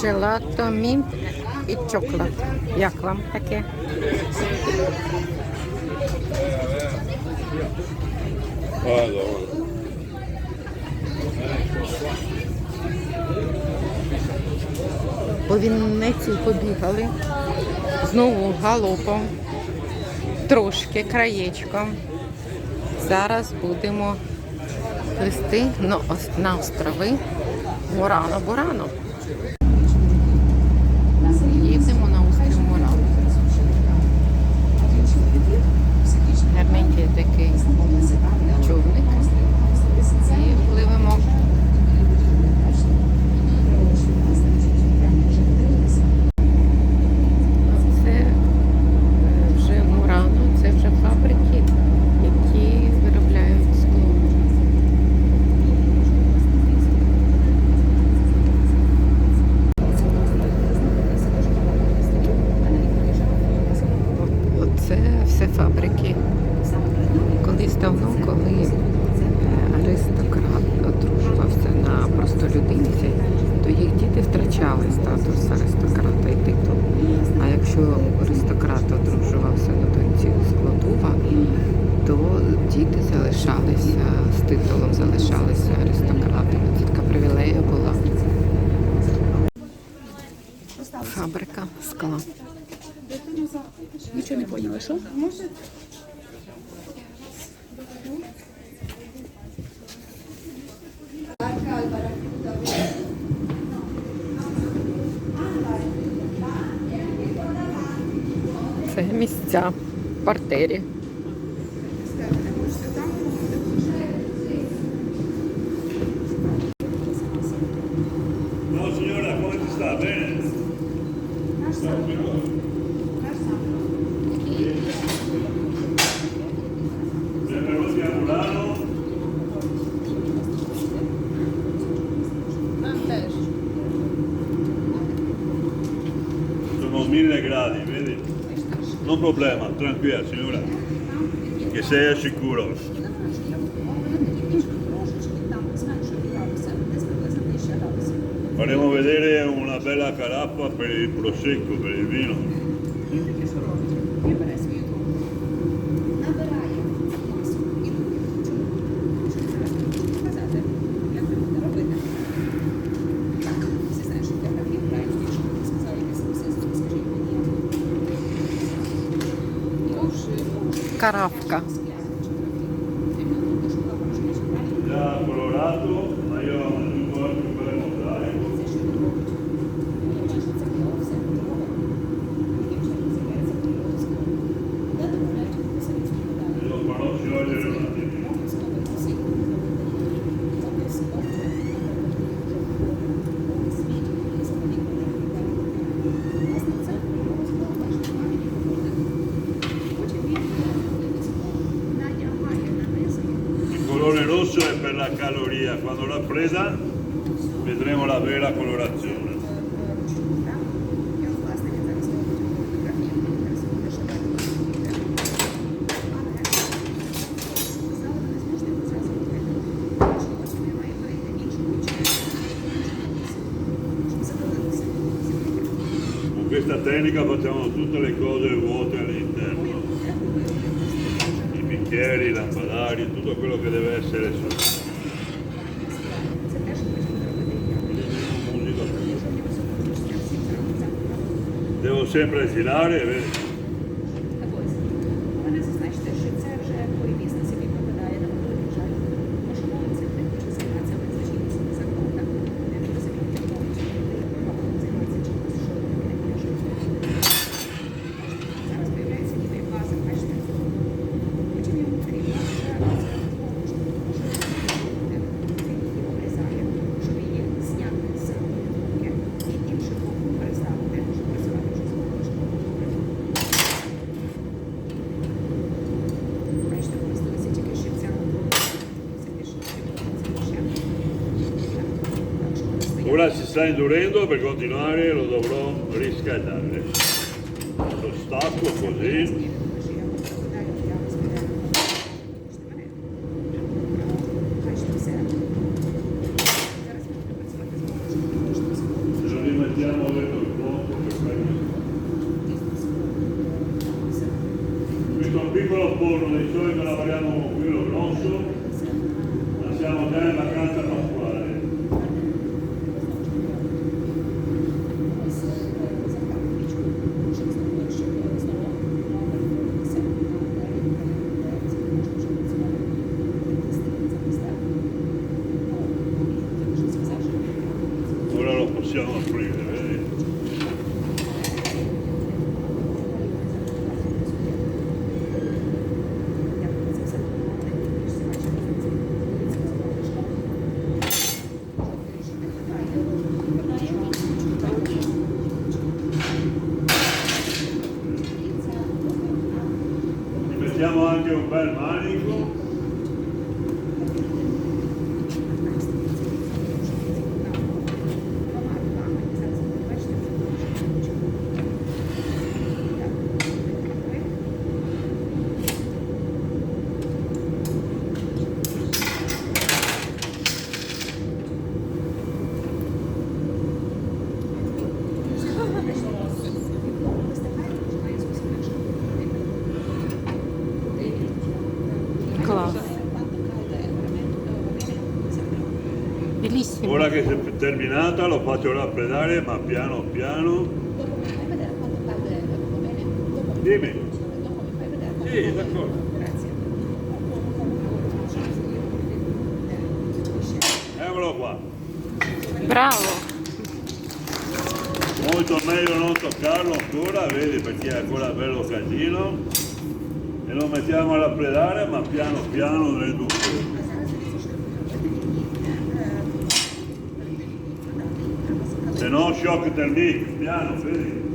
Джелато, мінт і чоклад. Як вам таке? По Вінниці побігали. Знову галопом. Трошки краєчком. Зараз будемо плисти на ос- на острови Мурано Бурано. Їдемо на острів Мурано. Гарненький такий човник. І пливемо. Це е, вже Мурано, це вже фабрики, які виробляють скло. От- Оце все фабрики. Колись давно, коли е, аристократ одружувався на простолюдинці, то їх діти втрачали статус аристократа і титул. А якщо аристократ одружувався на доньці складова, то діти залишалися з титулом, залишалися аристократами. Це така привілея була. Фабрика скла. Нічого не поняла, що? Це місця партері. Problema, tranquilla signora. Che sei al sicuro. Faremo vedere una bella caraffa per il prosecco, per il vino. Caravca. Colore rosso è per la caloria, quando raffredda vedremo la vera colorazione. Con questa tecnica facciamo tutte le cose vuote all'interno. Bicchieri, lampadari, tutto quello che deve essere su. Devo sempre girare, vedi? Ви sta indurendo per continuare lo dovrò riscaldare. Lo stacco così. piccolo forno di solito lavoriamo con quello grosso lasciamo dare la carta terminata lo faccio raffreddare ma piano piano. Dimmi. Sì, d'accordo. Eccolo qua. Bravo. Molto meglio non toccarlo ancora, vedi perché è ancora bello casino. E lo mettiamo a raffreddare ma piano piano nel dubbio. Se no shock thermique, piano, vedi?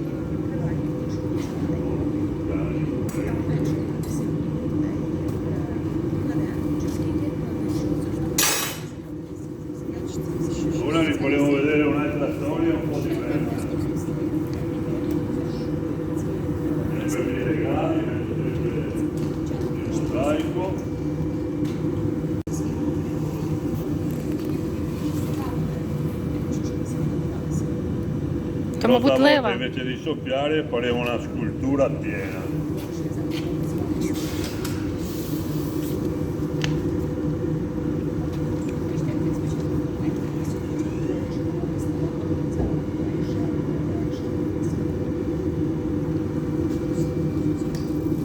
Che мабуть Stavolta лева. Invece di soffiare faremo una scultura piena.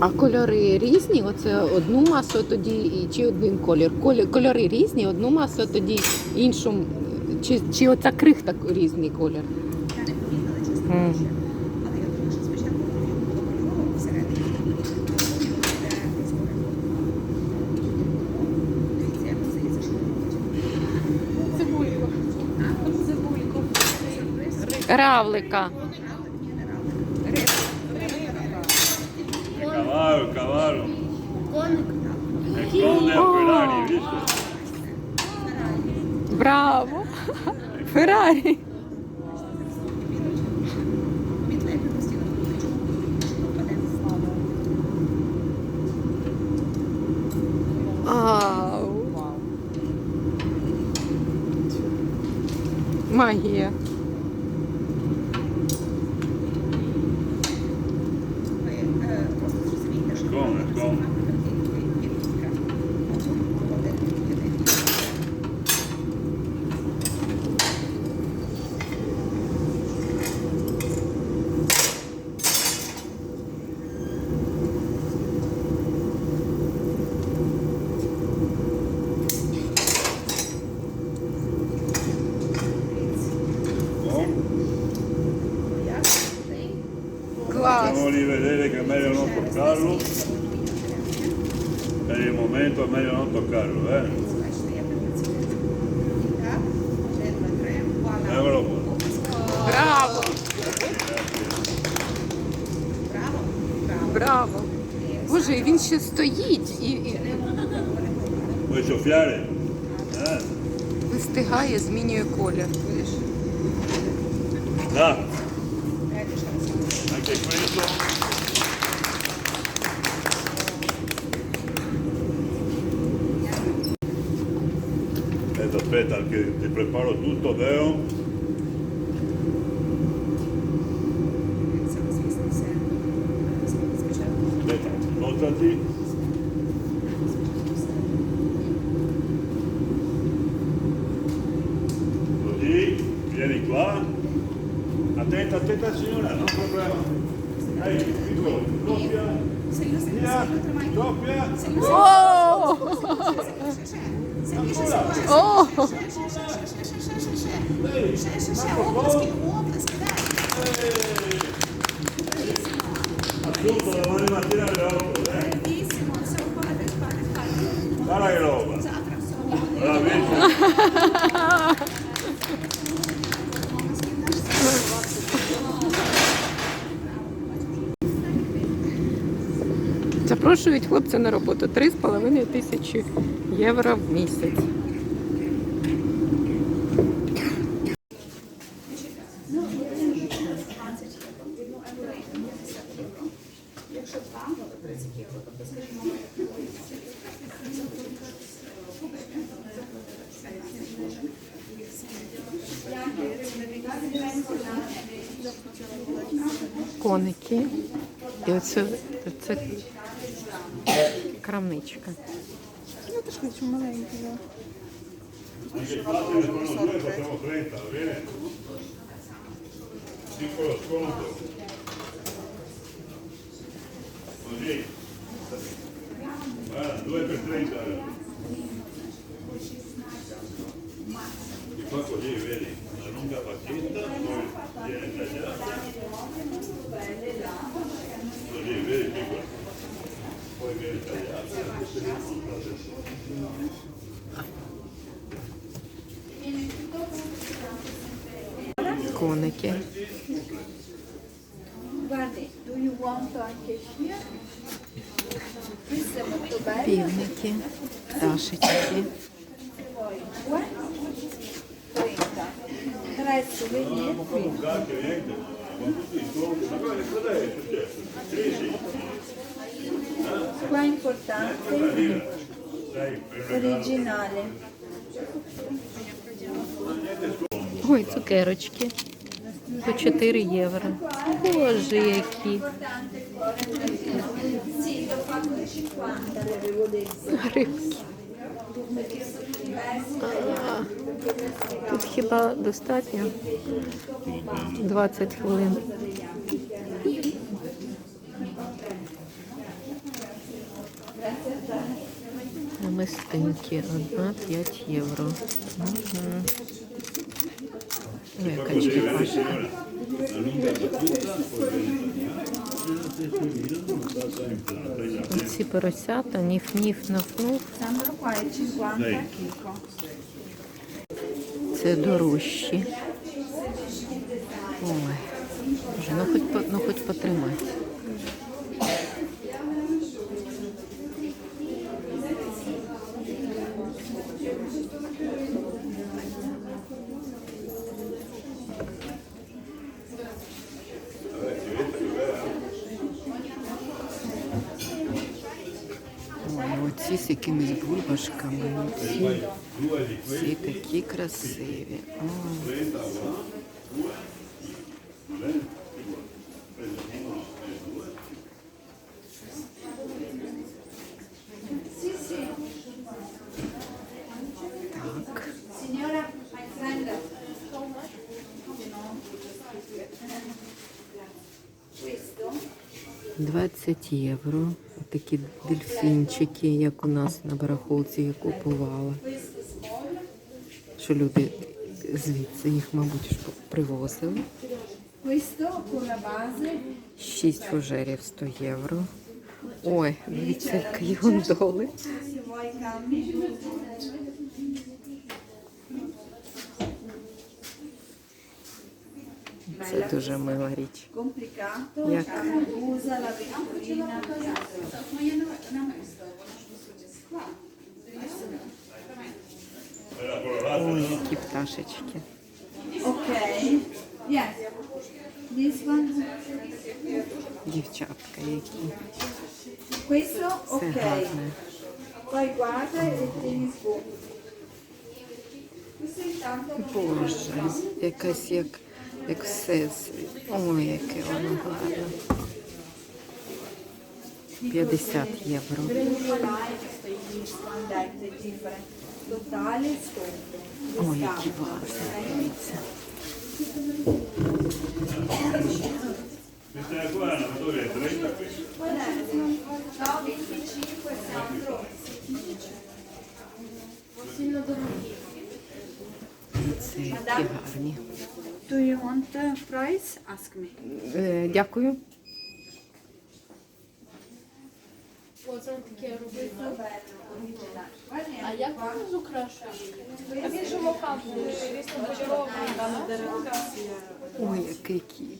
А кольори різні? Оце одну масу тоді і- чи один колір? Колі- Кольори різні, одну масу тоді іншу. Чи, чи оця крихта різний колір? Мгм. Равлика. Il cavallo, il cavallo. E conde a Ferrari, visto? Браво! Феррарі. Магія. Rivedere che è meglio non toccarlo. Per il momento è meglio non toccarlo, eh? Eccolo qua. Браво! Браво! Боже, і він ще стоїть і, і Vuoi soffiare? Eh? вистигає, змінює колір. Da. che ti preparo tutto, vero? Aspetta, notati. Così, vieni qua. Attenta, attenta signora, non problema. dai, hey, figurati, doppia. Doppia. Doppia. Оплески, оплески, дай. Запрошують хлопця на роботу 3,5 тисячі євро в місяць. Якщо то 30 євро. Тобто, скажімо, Коники. І оце, оце крамничка. Я теж хочу маленький. да. Anche il fatto che sono due facciamo 30, va bene? Piccolo sconto. Bello. Півники, пташечки. Poi, Qua importante, originale. Ой, цукерочки. По 4 євро. Боже, які Sì, l'ho fatto 50, le avevo detto. грибки. А, Тут хіба достатньо? 20 хвилин. Намистинки. Одна 5 євро. Мгм. Ой, яка черепашка. Ці поросята, ніф-ніф, наф-нуф. Sembra qua è 50 Dai. chicco. Це дорожчі. Ой, ну хоч, ну хоч потримати. Оці з якимись бульбашками. Ці, Due ці такі красиві. Ой. 20 євро. Такі дельфінчики, як у нас на барахолці я купувала. Що люди звідси їх, мабуть, привозили. Questo con la 6 фужерів 100 євро. Ой, дивіться, які гондоли. Це дуже мила річ. complicato Як? usa la vetturina Era colorata. Ой, які пташечки. ok yes this one Дівчатка які. questo Все ok гарне. poi guarda e tieni su questo intanto Боже, якась як, як все. з- Ой, яке воно гарне. 50 євро. Ой, які гарні. Дивіться. Questa è qua, la dove è 30 questa. No, 25 Sandro. Це які гарні. Do you want the price? Ask me. Е, дякую. А як зукрашують? А він же. Ой, який кіт.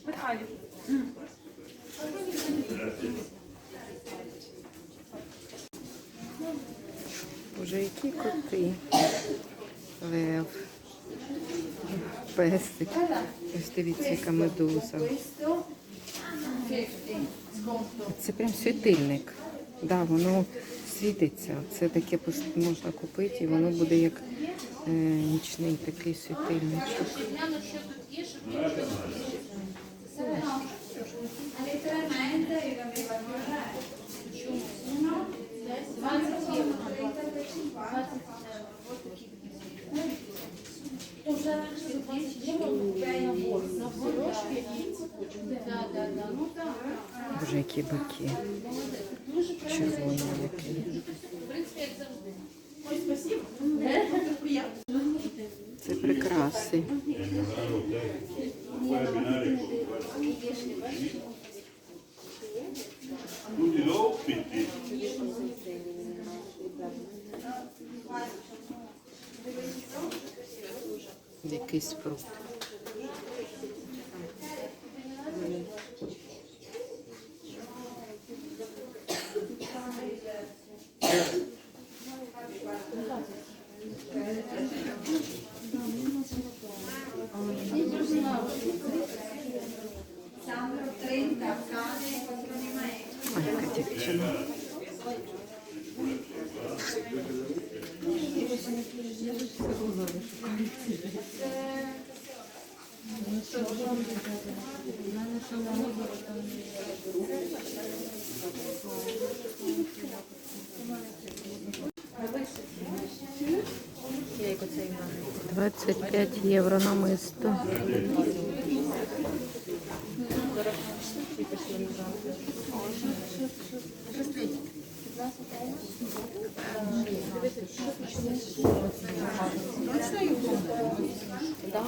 Боже, які коти. Лев. Песик. Ось дивіться, медуза. Questo 50 sconto. Це прям світильник. Да, воно світиться. Це таке можна купити, і воно буде як е, нічний такий світильничок. Letteralmente io capivo Uno, 20 euro, 30 per 50. Боже, які бики. Червоні які. Це прикраси. Puoi abbinare con questo. Tutti l'ospiti. Якийсь фрукт. 25 євро на мисто. Да.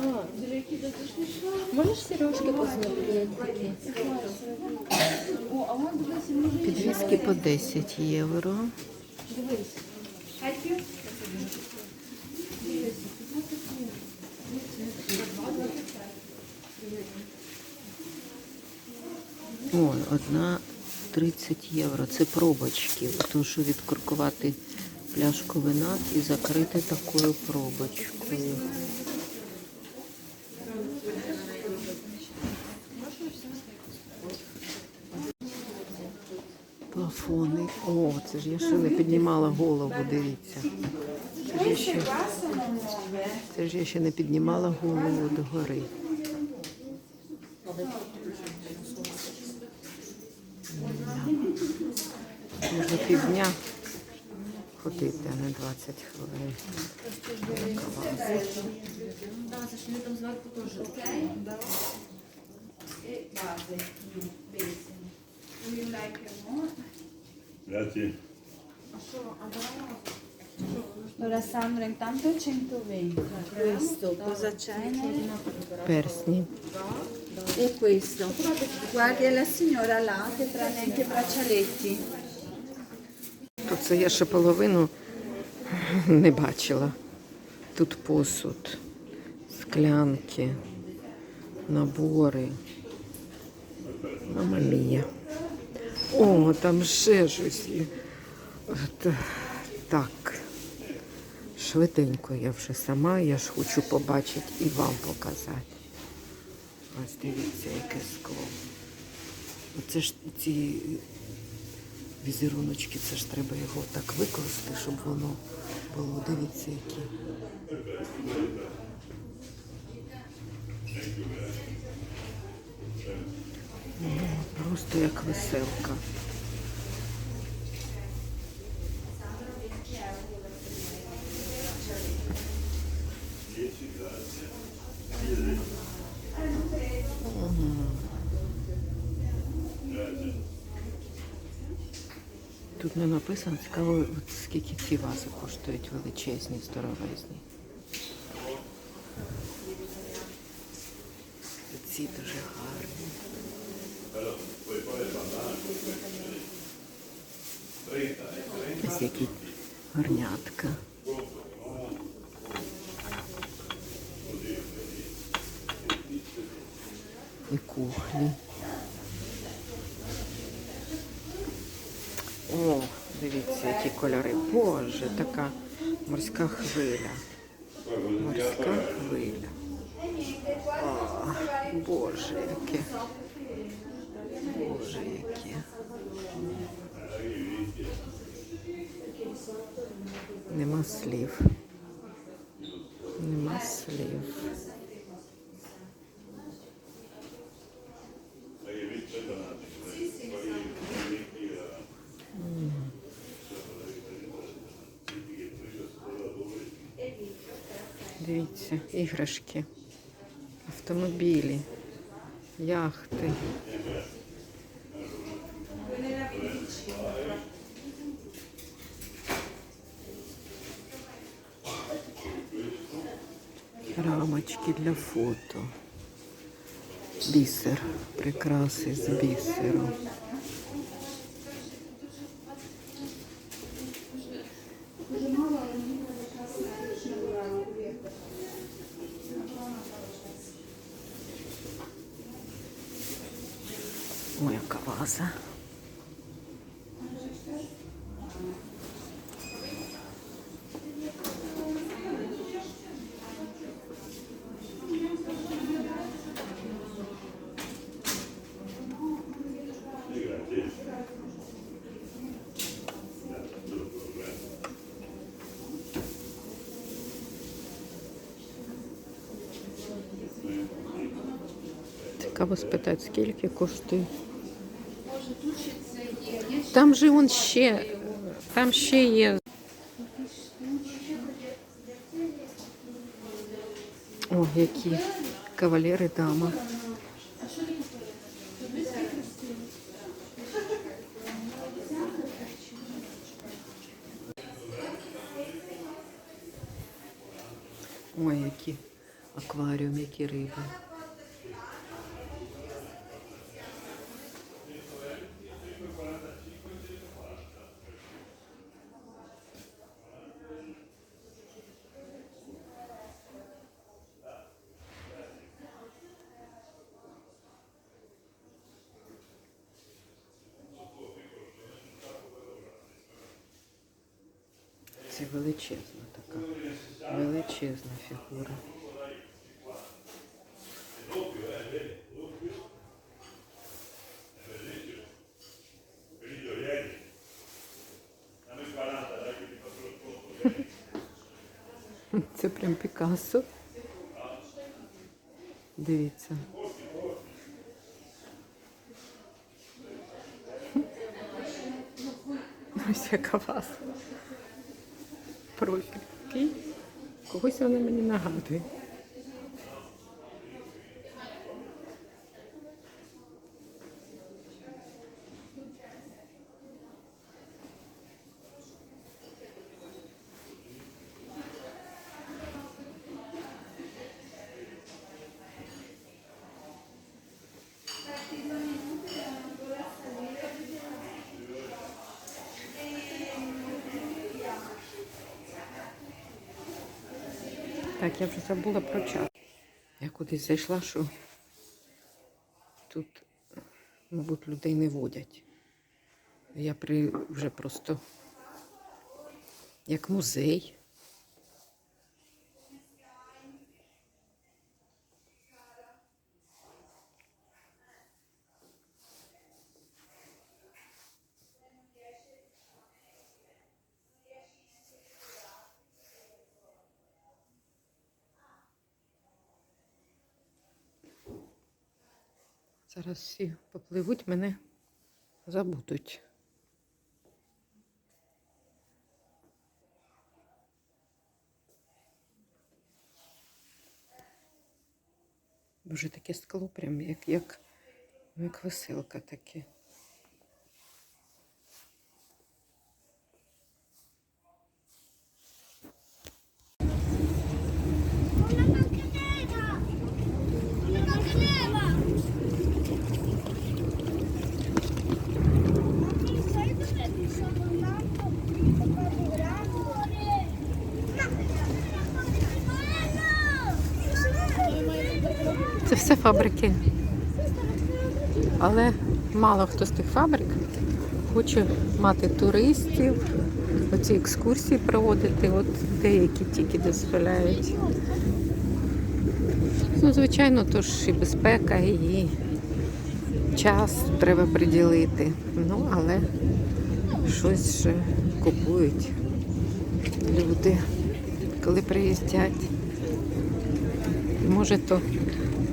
Можешь сережки посмотреть? Підвіски по 10 євро. Дивись. О, одна 30 євро. Це пробочки. Тому що відкуркувати пляшку вина і закрити такою пробочкою. Плафони. О, це ж я ще не піднімала голову, дивіться. Це ж я ще, це ж я ще не піднімала голову догори. Можна півдня ходити, а не 20 хвилин. Клас. E base, base. Do Allora Sandra, intanto 120. Questo, cosa c'è? Персні. E questo. Guardi la signora là che prende anche i braccialetti. То це я ще половину не бачила. Тут посуд, склянки, набори. Мама мія. О, там ще щось Так. Швиденько я вже сама, я ж хочу побачити і вам показати. Ось дивіться, яке скло. Оце ж ці візеруночки, це ж треба його так викласти, щоб воно було. Дивіться, які. Просто як веселка. Не написано, цікаво, от скільки ці вази коштують величезні, здоровезні. Ці дуже гарні. Ось які гарнятка. І кухлі. О, дивіться, які кольори. Боже, така морська хвиля. Морська хвиля. О, Боже, яке. Боже, яке. Нема слів. Нема слів. Дивіться, іграшки, автомобілі, яхти. Рамочки для фото. Бісер. Прикраси з бісеру. Ой, яка ваза. Цікаво спитати, скільки коштує. Там же он ще, там ще є. О, які кавалери дама. Ой, які акваріум, які риби. Величезна така, величезна фігура. Це прям Пікассо. Дивіться. Ось яка вас. Профіль. Когось вона мені нагадує. Я вже забула про час. Я кудись зайшла, що тут, мабуть, людей не водять. Я при вже просто як музей. Зараз всі попливуть, мене забудуть. Дуже таке скло, прям як, як, як веселка таке. Це все фабрики. Але мало хто з тих фабрик хоче мати туристів, оці екскурсії проводити, от деякі тільки дозволяють. Ну, звичайно, то ж і безпека, і час треба приділити. Ну, але щось же купують люди, коли приїздять. Може, то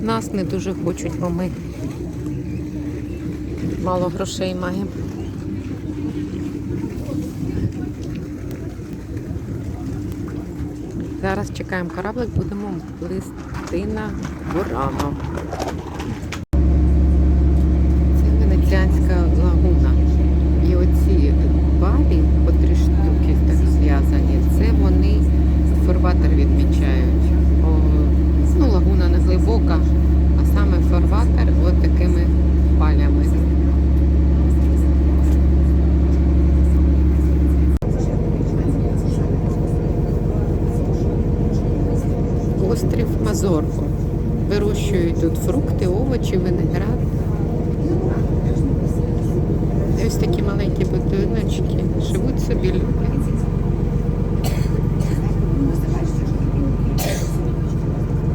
нас не дуже хочуть, бо ми мало грошей маємо. Зараз чекаємо кораблик, будемо плисти на Бурано.